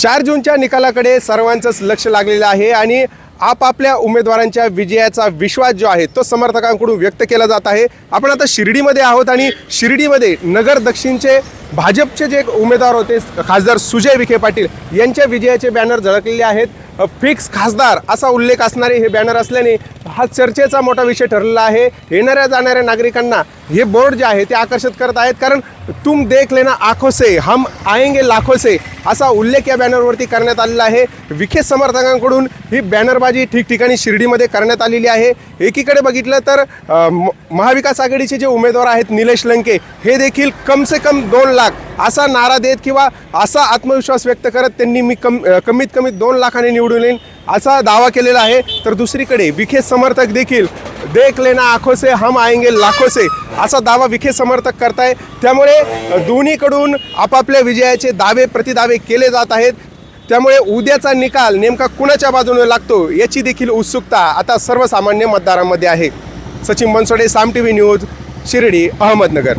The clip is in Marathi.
चार जूनच्या निकालाकडे सर्वांचंच लक्ष लागलेलं आहे आणि आपापल्या उमेदवारांच्या विजयाचा विश्वास जो आहे तो समर्थकांकडून व्यक्त केला जात आहे. आपण आता शिर्डीमध्ये आहोत आणि शिर्डीमध्ये नगर दक्षिणचे भाजपचे जे उमेदवार होते खासदार सुजय विखे पाटील यांच्या विजयाचे बॅनर झळकलेले आहेत. फिक्स खासदार असा उल्लेख असणारे हे बॅनर असल्याने हा चर्चेचा मोठा विषय ठरलेला आहे. येणाऱ्या जाणाऱ्या नागरिकांना हे बोर्ड जे आहे ते आकर्षित करत आहेत. कारण तुम देख लेना आखो से हम आएंगे लाखो से असा उल्लेख या बॅनरवरती करण्यात आलेला आहे. विखे समर्थकांकडून ही बॅनरबाजी ठिकठिकाणी शिर्डीमध्ये करण्यात आलेली आहे. एकीकडे बघितलं तर महाविकास आघाडीचे जे उमेदवार आहेत निलेश लंके हे देखील कम से कम दोन लाख असा नारा देत किंवा असा आत्मविश्वास व्यक्त करत त्यांनी मी कम कमीत कमी दोन लाखाने निवडून येईन असा दावा केलेला आहे. तर दुसरीकडे विखे समर्थक देखील देख लेना आखो से हम आएंगे लाखो से असा दावा विखे समर्थक करताय. त्यामुळे दोन्हीकडून आपापल्या विजयाचे दावे प्रतिदावे केले जात आहेत. त्यामुळे उद्याचा निकाल नेमका कुणाच्या बाजूने लागतो याची देखील उत्सुकता आता सर्वसामान्य मतदारांमध्ये आहे. Sachin Bansode Saam T V news Shirdi Ahmednagar.